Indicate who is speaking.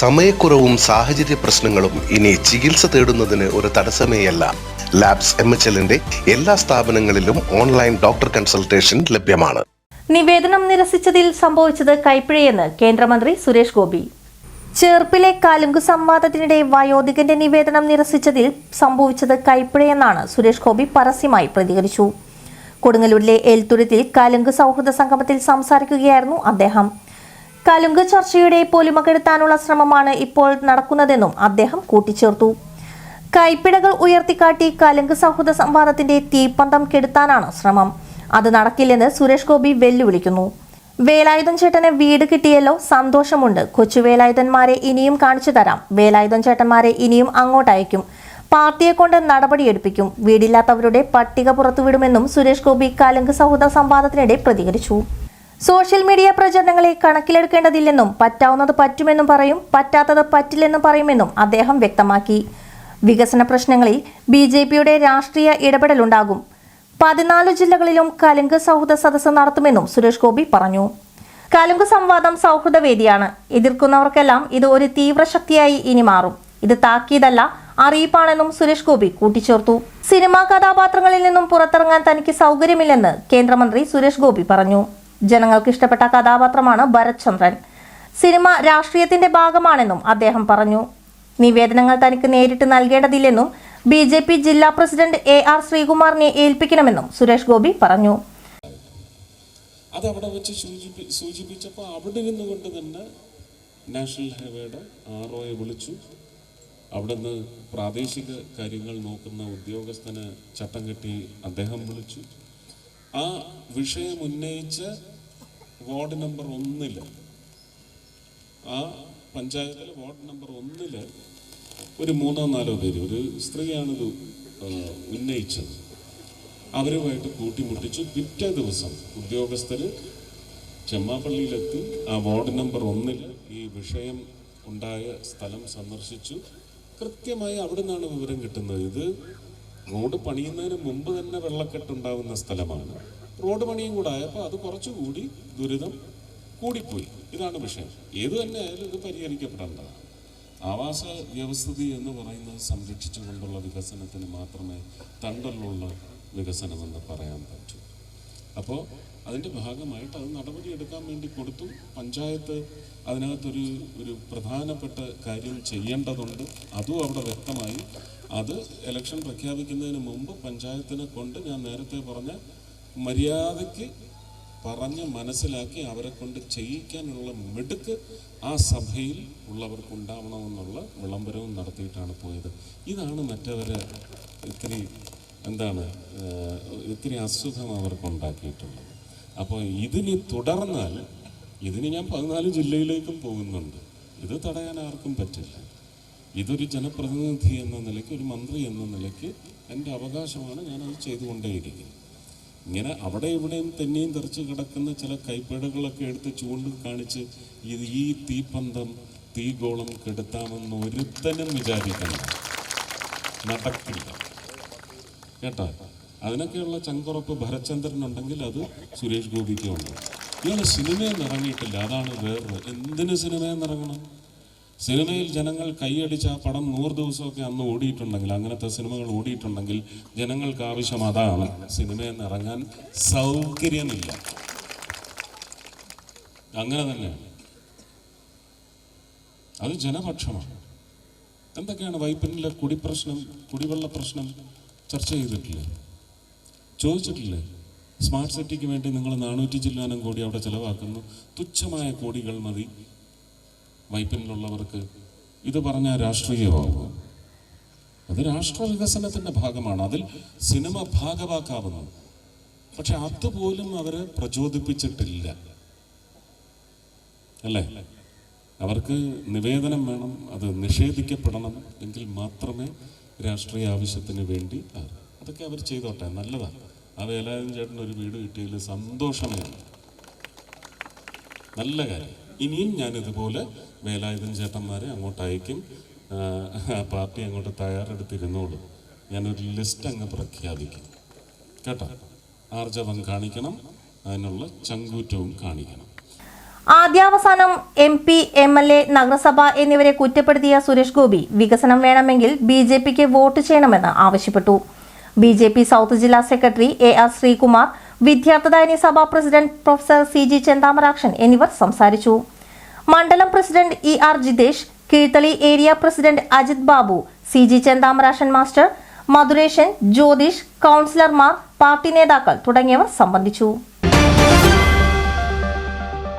Speaker 1: സമയക്കുറവും സാഹചര്യ പ്രശ്നങ്ങളും ഇനി ചികിത്സ തേടുന്നതിന് ഒരു തടസ്സമേയല്ല. ലാബ്സ് എം എച്ച് എല്ലിന്റെ എല്ലാ സ്ഥാപനങ്ങളിലും ഓൺലൈൻ ഡോക്ടർ കൺസൾട്ടേഷൻ ലഭ്യമാണ്.
Speaker 2: നിവേദനം നിരസിച്ചതിൽ സംഭവിച്ചത് കൈപ്പിഴയെന്ന് കേന്ദ്രമന്ത്രി സുരേഷ് ഗോപി. ചേർപ്പിലെ കലുങ്ക് സംവാദത്തിനിടെ വയോധികന്റെ നിവേദനം നിരസിച്ചതിൽ സംഭവിച്ചത് കൈപ്പിഴയെന്നാണ് സുരേഷ് ഗോപി പരസ്യമായി പ്രതികരിച്ചു. കൊടുങ്ങല്ലൂരിലെ എൽത്തുരുത്തിൽ കലുങ്ക് സൗഹൃദ സംഗമത്തിൽ സംസാരിക്കുകയായിരുന്നു അദ്ദേഹം. കലുങ്ക് ചർച്ചയുടെ പൊലിമകെടുത്താനുള്ള ശ്രമമാണ് ഇപ്പോൾ നടക്കുന്നതെന്നും അദ്ദേഹം കൂട്ടിച്ചേർത്തു. കൈപ്പിടകൾ ഉയർത്തിക്കാട്ടി കലുങ്ക് സൗഹൃദ സംവാദത്തിന്റെ തീപ്പന്തം കെടുത്താനാണ് ശ്രമം. അത് നടക്കില്ലെന്ന് സുരേഷ് ഗോപി വെല്ലുവിളിക്കുന്നു. വേലായുധൻ ചേട്ടന് വീട് കിട്ടിയല്ലോ സന്തോഷമുണ്ട്. കൊച്ചു വേലായുധന്മാരെ ഇനിയും കാണിച്ചു തരാം. വേലായുധൻ ചേട്ടന്മാരെ ഇനിയും അങ്ങോട്ടയക്കും പാർട്ടിയെ കൊണ്ട് നടപടിയെടുപ്പിക്കും. വീടില്ലാത്തവരുടെ പട്ടിക പുറത്തുവിടുമെന്നും സുരേഷ് ഗോപി കലുങ്ക് സൗഹൃദ സംവാദത്തിനിടെ പ്രതികരിച്ചു. സോഷ്യൽ മീഡിയ പ്രചരണങ്ങളെ കണക്കിലെടുക്കേണ്ടതില്ലെന്നും പറ്റാവുന്നത് പറ്റുമെന്നും പറയും പറ്റാത്തത് പറ്റില്ലെന്നും പറയുമെന്നും അദ്ദേഹം വ്യക്തമാക്കി. വികസന പ്രശ്നങ്ങളിൽ ബി ജെ പിയുടെ രാഷ്ട്രീയ ഇടപെടലുണ്ടാകും. പതിനാല് ജില്ലകളിലും കലുങ്ക് സൗഹൃദ സദസ്സ് നടത്തുമെന്നും സുരേഷ് ഗോപി പറഞ്ഞു. കലുങ്ക് സംവാദം സൗഹൃദ വേദിയാണ്. എതിർക്കുന്നവർക്കെല്ലാം ഇത് ഒരു തീവ്ര ശക്തിയായി ഇനി മാറും. ഇത് താക്കീതല്ല അറിയിപ്പാണെന്നും സുരേഷ് ഗോപി കൂട്ടിച്ചേർത്തു. സിനിമാ കഥാപാത്രങ്ങളിൽ നിന്നും പുറത്തിറങ്ങാൻ തനിക്ക് സൗകര്യമില്ലെന്ന് കേന്ദ്രമന്ത്രി സുരേഷ് ഗോപി പറഞ്ഞു. ജനങ്ങൾക്ക് ഇഷ്ടപ്പെട്ട കഥാപാത്രമാണ് ഭരത് ചന്ദ്രൻ സിനിമ രാഷ്ട്രീയത്തിന്റെ ഭാഗമാണെന്നും അദ്ദേഹം പറഞ്ഞു. നിവേദനങ്ങൾ തനിക്ക് നേരിട്ട് നൽകേണ്ടതില്ലെന്നും ബി ജെ പി ജില്ലാ പ്രസിഡന്റ് എ ആർ ശ്രീകുമാറിനെ ഏൽപ്പിക്കണമെന്നും സുരേഷ് ഗോപി പറഞ്ഞു.
Speaker 3: അത് അവിടെ വെച്ച് സൂചിപ്പി സൂചിപ്പിച്ചപ്പോൾ അവിടെ നിന്നുകൊണ്ട് തന്നെ നാഷണൽ ഹൈവേയുടെ ആർ ഒയെ വിളിച്ചു. അവിടുന്ന് പ്രാദേശിക കാര്യങ്ങൾ നോക്കുന്ന ഉദ്യോഗസ്ഥനെ ചട്ടം കെട്ടി അദ്ദേഹം വിളിച്ചു. ആ വിഷയം ഉന്നയിച്ച് വാർഡ് നമ്പർ ഒന്നിൽ ആ പഞ്ചായത്തിലെ വാർഡ് നമ്പർ ഒന്നിൽ ഒരു മൂന്നോ നാലോ പേര് ഒരു സ്ത്രീയാണിത് ഉന്നയിച്ചത്. അവരുമായിട്ട് കൂട്ടിമുട്ടിച്ചു. പിറ്റേ ദിവസം ഉദ്യോഗസ്ഥർ ചെമ്മാപ്പള്ളിയിലെത്തി. ആ വാർഡ് നമ്പർ ഒന്നിൽ ഈ വിഷയം ഉണ്ടായ സ്ഥലം സന്ദർശിച്ചു. കൃത്യമായി അവിടെ നിന്നാണ് വിവരം കിട്ടുന്നത്. ഇത് റോഡ് പണിയുന്നതിന് മുമ്പ് തന്നെ വെള്ളക്കെട്ടുണ്ടാവുന്ന സ്ഥലമാണ്. റോഡ് പണിയും കൂടെ ആയപ്പോൾ അത് കുറച്ചുകൂടി ദുരിതം കൂടിപ്പോയി. ഇതാണ് വിഷയം. ഏത് തന്നെ ആയാലും ഇത് പരിഹരിക്കപ്പെടേണ്ടതാണ്. ആവാസ വ്യവസ്ഥിതി എന്ന് പറയുന്നത് സംരക്ഷിച്ചുകൊണ്ടുള്ള വികസനത്തിന് മാത്രമേ തണ്ടലുള്ള വികസനമെന്ന് പറയാൻ പറ്റൂ. അപ്പോൾ അതിന്റെ ഭാഗമായിട്ട് അത് നടപടിയെടുക്കാൻ വേണ്ടി കൊടുത്തു. പഞ്ചായത്ത് അതിനകത്തൊരു ഒരു പ്രധാനപ്പെട്ട കാര്യം ചെയ്യേണ്ടതുണ്ട്. അതും അവിടെ വ്യക്തമായി. അത് ഇലക്ഷൻ പ്രഖ്യാപിക്കുന്നതിന് മുമ്പ് പഞ്ചായത്തിനെ കൊണ്ട് ഞാൻ നേരത്തെ പറഞ്ഞ മര്യാദയ്ക്ക് പറഞ്ഞ് മനസ്സിലാക്കി അവരെ കൊണ്ട് ചെയ്യിക്കാനുള്ള മിടുക്ക് ആ സഭയിൽ ഉള്ളവർക്ക് ഉണ്ടാവണമെന്നുള്ള വിളംബരവും നടത്തിയിട്ടാണ് പോയത്. ഇതാണ് മറ്റവരെ ഇത്തിരി എന്താണ് ഇത്തിരി അസുഖം അവർക്ക് ഉണ്ടാക്കിയിട്ടുള്ളത് അപ്പോൾ ഇതിനി തുടർന്നാൽ ഇതിന് ഞാൻ പതിനാല് ജില്ലയിലേക്കും പോകുന്നുണ്ട്. ഇത് തടയാൻ ആർക്കും പറ്റില്ല. ഇതൊരു ജനപ്രതിനിധി എന്ന നിലയ്ക്ക് ഒരു മന്ത്രി എന്ന നിലയ്ക്ക് എന്റെ അവകാശമാണ് ഞാനത് ചെയ്തുകൊണ്ടേയിരിക്കുന്നത്. ഇങ്ങനെ അവിടെ ഇവിടെയും തെന്നിയും തെറിച്ച് കിടക്കുന്ന ചില കൈപ്പേടുകളൊക്കെ എടുത്ത് ചൂണ്ടിക്കാണിച്ച് ഇത് ഈ തീപ്പന്തം തീഗോളം കെടുത്താമെന്ന് ഒരുത്തനും വിചാരിക്കണം നടക്കില്ല. കേട്ടോ? അതിനൊക്കെയുള്ള ചങ്കുറപ്പ് ഭരചന്ദ്രനുണ്ടെങ്കിൽ അത് സുരേഷ് ഗോപിക്കും ഉണ്ട്. ഇയാൾ സിനിമയിൽ ഇറങ്ങിയിട്ടില്ല. അതാണ് വേറെ എന്തിന് സിനിമയിൽ ഇറങ്ങണം? സിനിമയിൽ ജനങ്ങൾ കൈയടിച്ച ആ പടം നൂറ് ദിവസമൊക്കെ അന്ന് ഓടിയിട്ടുണ്ടെങ്കിൽ അങ്ങനത്തെ സിനിമകൾ ഓടിയിട്ടുണ്ടെങ്കിൽ ജനങ്ങൾക്ക് ആവശ്യം അതാണ്. സിനിമയിൽ നിന്ന് ഇറങ്ങാൻ സൗകര്യമില്ല. അങ്ങനെ തന്നെയാണ് അത് ജനപക്ഷമാണ്. എന്തൊക്കെയാണ് വൈപ്പിനിലെ കുടിപ്രശ്നം കുടിവെള്ള പ്രശ്നം ചർച്ച ചെയ്തിട്ടില്ലേ? ചോദിച്ചിട്ടില്ലേ? സ്മാർട്ട് സിറ്റിക്ക് വേണ്ടി നിങ്ങൾ നാനൂറ്റി ചില്ലാനം കോടി അവിടെ ചിലവാക്കുന്നു. തുച്ഛമായ കോടികൾ മതി വൈപ്പിനിലുള്ളവർക്ക്. ഇത് പറഞ്ഞാൽ രാഷ്ട്രീയമാകുമോ അത് രാഷ്ട്ര വികസനത്തിന്റെ ഭാഗമാണ്. അതിൽ സിനിമ ഭാഗമാക്കാവുന്നത് പക്ഷെ അതുപോലും അവരെ പ്രചോദിപ്പിച്ചിട്ടില്ല. അല്ലേ? അവർക്ക് നിവേദനം വേണം അത് നിഷേധിക്കപ്പെടണം എങ്കിൽ മാത്രമേ രാഷ്ട്രീയ ആവശ്യത്തിന് വേണ്ടി അതൊക്കെ അവർ ചെയ്തോട്ടെ. നല്ലതാണ്. ആ വേലായുധൻ ചേട്ടൻ ഒരു വീട് കിട്ടിയതിൽ സന്തോഷമേ നല്ല കാര്യം. ഇനിയും ഞാൻ ഇതുപോലെ വേലായുധൻ ചേട്ടന്മാരെ അങ്ങോട്ട് അയക്കും പാർട്ടി അങ്ങോട്ട് തയ്യാറെടുത്തിരുന്നോളൂ. ഞാനൊരു ലിസ്റ്റ് അങ്ങ് പ്രഖ്യാപിക്കും. കേട്ടോ? ആർജവം കാണിക്കണം. അതിനുള്ള ചങ്കൂറ്റവും കാണിക്കണം.
Speaker 2: ആദ്യാവസാനം M P M L A നഗരസഭ എന്നിവരെ കുറ്റപ്പെടുത്തിയ സുരേഷ് ഗോപി വികസനം വേണമെങ്കിൽ ബി ജെ പിക്ക് വോട്ട് ചെയ്യണമെന്ന് ആവശ്യപ്പെട്ടു. ബി ജെ പി സൗത്ത് ജില്ലാ സെക്രട്ടറി എ ആർ ശ്രീകുമാർ വിദ്യാർത്ഥിദായനി സഭാ president professor C G Chenthamarakshan എന്നിവർ സംസാരിച്ചു. മണ്ഡലം president E R Jithesh Keezhthali area president Ajith Babu C G Chenthamarashan master Madhuresan Jyothish കൗൺസിലർമാർ പാർട്ടി നേതാക്കൾ തുടങ്ങിയവർ സംബന്ധിച്ചു.